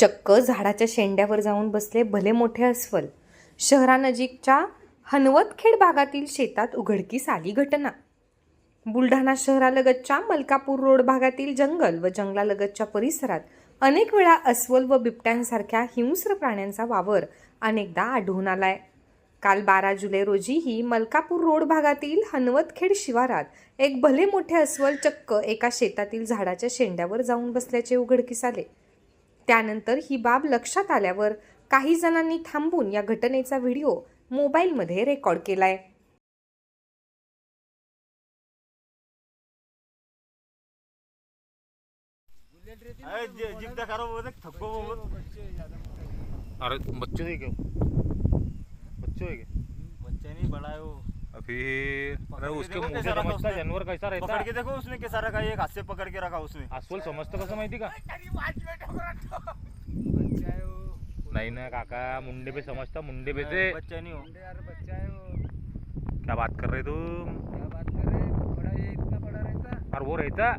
चक्क झाडाच्या शेंड्यावर जाऊन बसले भले मोठे अस्वल. शहरानजीकच्या हनवतखेड भागातील शेतात उघडकीस आली घटना. बुलढाणा शहरालगतच्या मलकापूर रोड भागातील जंगल व जंगलालगतच्या परिसरात अनेक वेळा अस्वल व बिबट्यांसारख्या हिंस्र प्राण्यांचा वावर अनेकदा आढळून आलाय. काल बारा जुलै रोजीही मलकापूर रोड भागातील हनवतखेड शिवारात एक भले मोठे अस्वल चक्क एका शेतातील झाडाच्या शेंड्यावर जाऊन बसल्याचे उघडकीस आले. त्यानंतर ही बाब लक्षात आल्यावर काही जणांनी थांबून या घटनेचा व्हिडिओ मोबाईलमध्ये रेकॉर्ड केलाय. अरे बच्चे थे क्या? बच्चे है क्या बच्चे नहीं बड़ा है वो। अभी अरे के उसके मुंह से समझता उसने। जानवर कैसा रहता? पकड़ के देखो उसने कैसा रखा एक हाथ से पकड़ के रखा उसने। अस्वल समजतं कसं माहिती का? नहीं ना काका मुंडे पे समझता मुंडे पे से। बच्चा नहीं हो। यार बच्चा है वो। क्या बात कर रहे तुम? क्या बात कर रहे हैं? बड़ा ये इतना बड़ा रहता। और वो रहता?